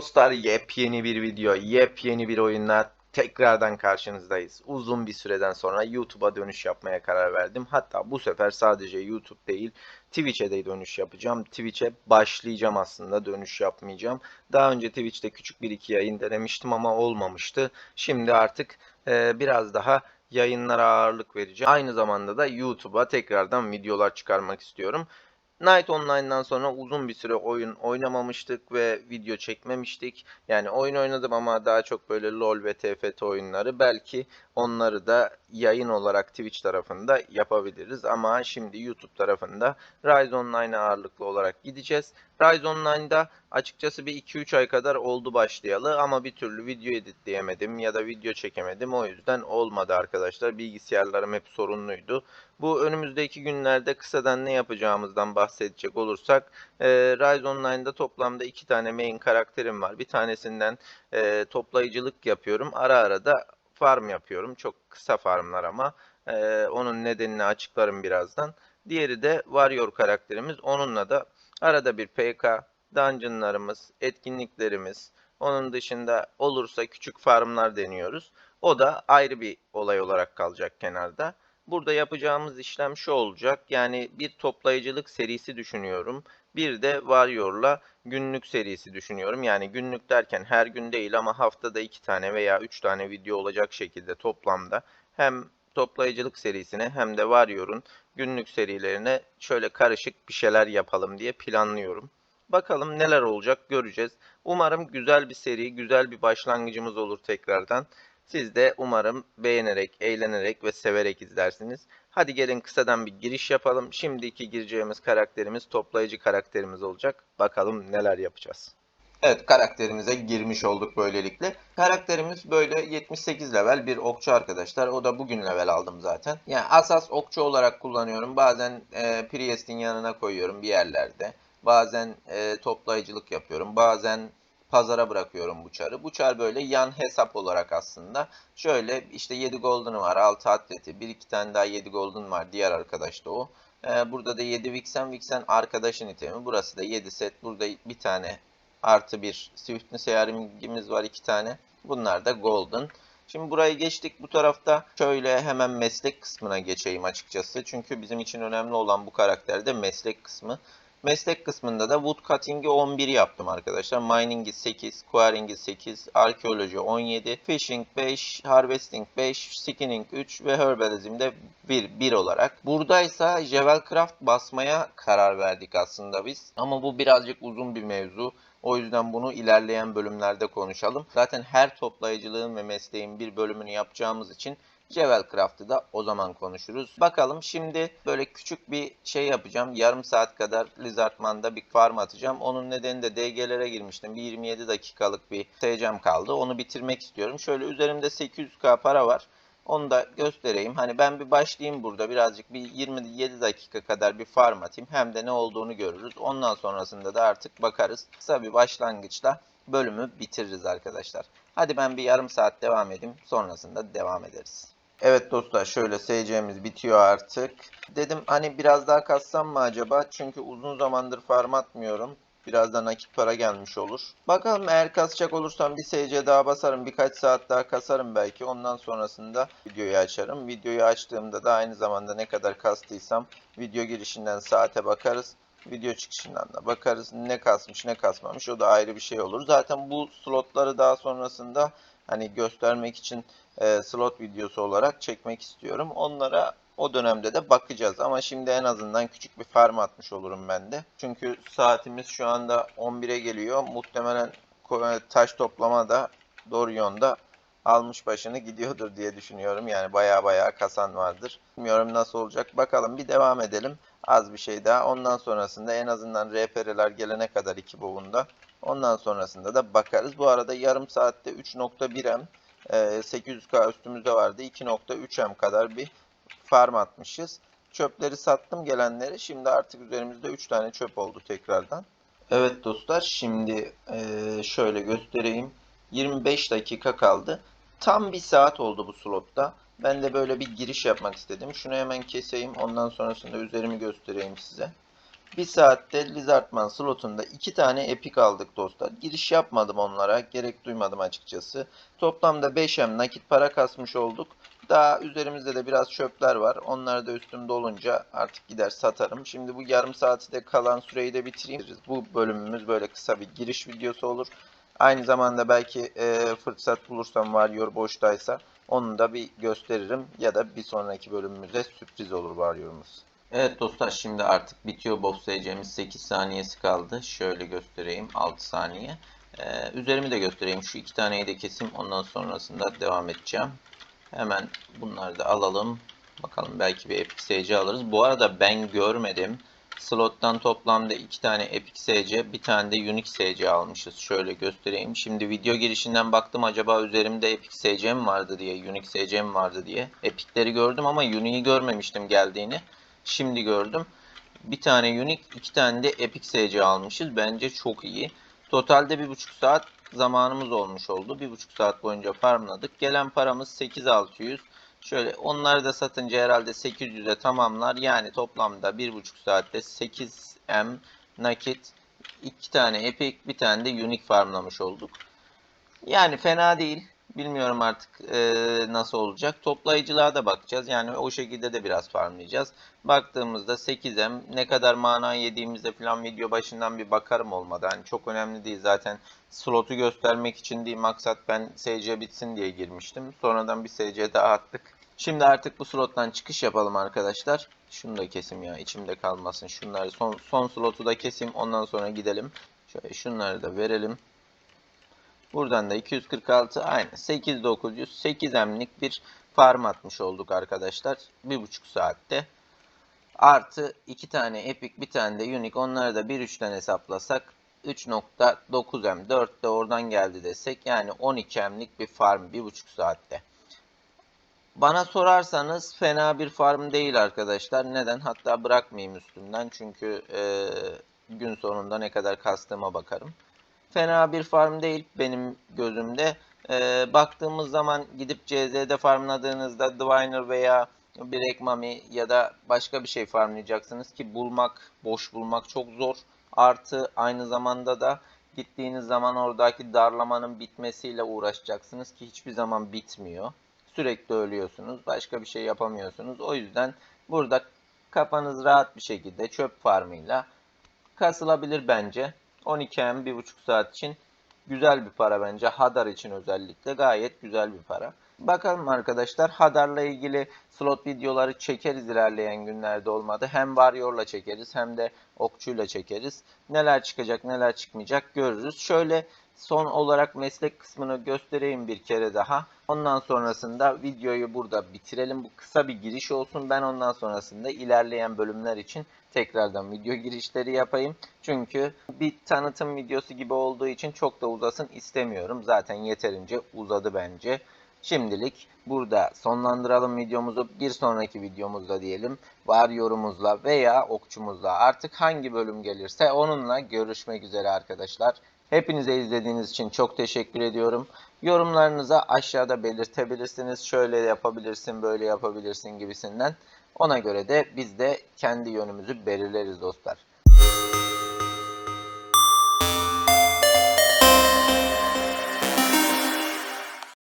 dostlar yepyeni bir video, yepyeni bir oyunla tekrardan karşınızdayız. Uzun bir süreden sonra YouTube'a dönüş yapmaya karar verdim. Hatta bu sefer sadece YouTube değil, Twitch'e de dönüş yapacağım. Twitch'e başlayacağım aslında, dönüş yapmayacağım. Daha önce Twitch'te küçük bir iki yayın denemiştim ama olmamıştı. Şimdi artık e, biraz daha yayınlara ağırlık vereceğim. Aynı zamanda da YouTube'a tekrardan videolar çıkarmak istiyorum. Night Online'dan sonra uzun bir süre oyun oynamamıştık ve video çekmemiştik. Yani oyun oynadım ama daha çok böyle LoL ve TFT oyunları. Belki onları da yayın olarak Twitch tarafında yapabiliriz. Ama şimdi YouTube tarafında Rise Online'a ağırlıklı olarak gideceğiz. Rise Online'da açıkçası bir 2-3 ay kadar oldu başlayalı ama bir türlü video editleyemedim ya da video çekemedim. O yüzden olmadı arkadaşlar. Bilgisayarlarım hep sorunluydu. Bu önümüzdeki günlerde kısadan ne yapacağımızdan bahsedecek olursak e, Rise Online'da toplamda iki tane main karakterim var. Bir tanesinden e, toplayıcılık yapıyorum. Ara ara da farm yapıyorum. Çok kısa farmlar ama e, onun nedenini açıklarım birazdan. Diğeri de Warrior karakterimiz. Onunla da arada bir PK, dungeonlarımız, etkinliklerimiz, onun dışında olursa küçük farmlar deniyoruz. O da ayrı bir olay olarak kalacak kenarda. Burada yapacağımız işlem şu olacak. Yani bir toplayıcılık serisi düşünüyorum. Bir de Warrior'la günlük serisi düşünüyorum. Yani günlük derken her gün değil ama haftada iki tane veya üç tane video olacak şekilde toplamda hem toplayıcılık serisine hem de Warrior'un günlük serilerine şöyle karışık bir şeyler yapalım diye planlıyorum. Bakalım neler olacak göreceğiz. Umarım güzel bir seri, güzel bir başlangıcımız olur tekrardan. Siz de umarım beğenerek, eğlenerek ve severek izlersiniz. Hadi gelin kısadan bir giriş yapalım. Şimdiki gireceğimiz karakterimiz toplayıcı karakterimiz olacak. Bakalım neler yapacağız. Evet karakterimize girmiş olduk böylelikle. Karakterimiz böyle 78 level bir okçu arkadaşlar. O da bugün level aldım zaten. Yani asas okçu olarak kullanıyorum. Bazen e, Priest'in yanına koyuyorum bir yerlerde. Bazen e, toplayıcılık yapıyorum. Bazen pazara bırakıyorum bu çarı. Bu çar böyle yan hesap olarak aslında. Şöyle işte 7 golden'ı var, 6 atleti, bir iki tane daha 7 golden var. Diğer arkadaş da o. Ee, burada da 7 Vixen, Vixen arkadaşın itemi. Burası da 7 set. Burada bir tane artı bir Swiftness eğerimimiz var iki tane. Bunlar da golden. Şimdi burayı geçtik. Bu tarafta şöyle hemen meslek kısmına geçeyim açıkçası. Çünkü bizim için önemli olan bu karakterde meslek kısmı. Meslek kısmında da Woodcutting'i 11 yaptım arkadaşlar. Mining'i 8, Quarrying'i 8, Arkeoloji 17, Fishing 5, Harvesting 5, Skinning 3 ve Herbalism'de 1, 1 olarak. Buradaysa Javelcraft basmaya karar verdik aslında biz. Ama bu birazcık uzun bir mevzu. O yüzden bunu ilerleyen bölümlerde konuşalım. Zaten her toplayıcılığın ve mesleğin bir bölümünü yapacağımız için Javelcraft'ı da o zaman konuşuruz. Bakalım şimdi böyle küçük bir şey yapacağım. Yarım saat kadar Lizardman'da bir farm atacağım. Onun nedeni de DG'lere girmiştim. Bir 27 dakikalık bir TC'm kaldı. Onu bitirmek istiyorum. Şöyle üzerimde 800k para var. Onu da göstereyim. Hani ben bir başlayayım burada birazcık bir 27 dakika kadar bir farm atayım. Hem de ne olduğunu görürüz. Ondan sonrasında da artık bakarız. Kısa bir başlangıçla bölümü bitiririz arkadaşlar. Hadi ben bir yarım saat devam edeyim. Sonrasında devam ederiz. Evet dostlar şöyle SC'miz bitiyor artık. Dedim hani biraz daha kassam mı acaba? Çünkü uzun zamandır farm atmıyorum. Biraz da nakit para gelmiş olur. Bakalım eğer kasacak olursam bir SC daha basarım. Birkaç saat daha kasarım belki. Ondan sonrasında videoyu açarım. Videoyu açtığımda da aynı zamanda ne kadar kastıysam video girişinden saate bakarız. Video çıkışından da bakarız. Ne kasmış ne kasmamış o da ayrı bir şey olur. Zaten bu slotları daha sonrasında hani göstermek için e, slot videosu olarak çekmek istiyorum. Onlara o dönemde de bakacağız ama şimdi en azından küçük bir farm atmış olurum ben de. Çünkü saatimiz şu anda 11'e geliyor. Muhtemelen taş toplama da Dorion'da almış başını gidiyordur diye düşünüyorum. Yani baya baya kasan vardır. Bilmiyorum nasıl olacak. Bakalım bir devam edelim. Az bir şey daha. Ondan sonrasında en azından RPR'ler gelene kadar iki boğunda. Ondan sonrasında da bakarız. Bu arada yarım saatte 3.1M 800K üstümüzde vardı. 2.3M kadar bir farm atmışız. Çöpleri sattım gelenleri. Şimdi artık üzerimizde 3 tane çöp oldu tekrardan. Evet dostlar şimdi şöyle göstereyim. 25 dakika kaldı. Tam bir saat oldu bu slotta. Ben de böyle bir giriş yapmak istedim. Şunu hemen keseyim. Ondan sonrasında üzerimi göstereyim size. Bir saatte Lizardman slotunda iki tane epik aldık dostlar. Giriş yapmadım onlara. Gerek duymadım açıkçası. Toplamda 5M nakit para kasmış olduk. Daha üzerimizde de biraz çöpler var. Onlar da üstümde olunca artık gider satarım. Şimdi bu yarım saati de kalan süreyi de bitireyim. Bu bölümümüz böyle kısa bir giriş videosu olur. Aynı zamanda belki e, fırsat bulursam Warrior boştaysa onu da bir gösteririm. Ya da bir sonraki bölümümüzde sürpriz olur Warrior'umuz. Evet dostlar şimdi artık bitiyor boss SC'miz 8 saniyesi kaldı. Şöyle göstereyim 6 saniye. Ee, üzerimi de göstereyim. Şu iki taneyi de keseyim. Ondan sonrasında devam edeceğim. Hemen bunları da alalım. Bakalım belki bir Epic SC alırız. Bu arada ben görmedim. Slottan toplamda iki tane Epic SC, bir tane de Unique SC almışız. Şöyle göstereyim. Şimdi video girişinden baktım acaba üzerimde Epic SC mi vardı diye, Unique SC mi vardı diye. Epic'leri gördüm ama Unique'i görmemiştim geldiğini. Şimdi gördüm. Bir tane Unique, iki tane de Epic SC almışız. Bence çok iyi. Totalde bir buçuk saat zamanımız olmuş oldu. Bir buçuk saat boyunca farmladık. Gelen paramız 8600. Şöyle onları da satınca herhalde 800'e tamamlar. Yani toplamda bir buçuk saatte 8M nakit, iki tane Epic, bir tane de Unique farmlamış olduk. Yani fena değil. Bilmiyorum artık e, nasıl olacak. Toplayıcılığa da bakacağız. Yani o şekilde de biraz farmlayacağız. Baktığımızda 8M ne kadar mana yediğimizde falan video başından bir bakarım olmadı. Yani çok önemli değil zaten slotu göstermek için değil maksat ben SC bitsin diye girmiştim. Sonradan bir SC daha attık. Şimdi artık bu slottan çıkış yapalım arkadaşlar. Şunu da kesim ya içimde kalmasın. Şunları son, son slotu da keseyim ondan sonra gidelim. Şöyle şunları da verelim. Buradan da 246 aynı 8900 8 emlik bir farm atmış olduk arkadaşlar. 1,5 saatte. Artı 2 tane epic bir tane de unique onları da 1-3'ten hesaplasak 3.9M 4 de oradan geldi desek yani 12 emlik bir farm 1,5 saatte. Bana sorarsanız fena bir farm değil arkadaşlar. Neden? Hatta bırakmayayım üstünden. Çünkü e, gün sonunda ne kadar kastığıma bakarım fena bir farm değil benim gözümde. Ee, baktığımız zaman gidip CZ'de farmladığınızda Diviner veya bir Ekmami ya da başka bir şey farmlayacaksınız ki bulmak, boş bulmak çok zor. Artı aynı zamanda da gittiğiniz zaman oradaki darlamanın bitmesiyle uğraşacaksınız ki hiçbir zaman bitmiyor. Sürekli ölüyorsunuz. Başka bir şey yapamıyorsunuz. O yüzden burada kafanız rahat bir şekilde çöp farmıyla kasılabilir bence. 12M 1,5 saat için güzel bir para bence. Hadar için özellikle gayet güzel bir para. Bakalım arkadaşlar Hadar'la ilgili slot videoları çekeriz ilerleyen günlerde olmadı. Hem Warrior'la çekeriz hem de Okçu'yla çekeriz. Neler çıkacak neler çıkmayacak görürüz. Şöyle son olarak meslek kısmını göstereyim bir kere daha. Ondan sonrasında videoyu burada bitirelim. Bu kısa bir giriş olsun. Ben ondan sonrasında ilerleyen bölümler için tekrardan video girişleri yapayım. Çünkü bir tanıtım videosu gibi olduğu için çok da uzasın istemiyorum. Zaten yeterince uzadı bence. Şimdilik burada sonlandıralım videomuzu. Bir sonraki videomuzda diyelim var yorumumuzla veya okçumuzla artık hangi bölüm gelirse onunla görüşmek üzere arkadaşlar. Hepinize izlediğiniz için çok teşekkür ediyorum. Yorumlarınızı aşağıda belirtebilirsiniz. Şöyle yapabilirsin, böyle yapabilirsin gibisinden. Ona göre de biz de kendi yönümüzü belirleriz dostlar.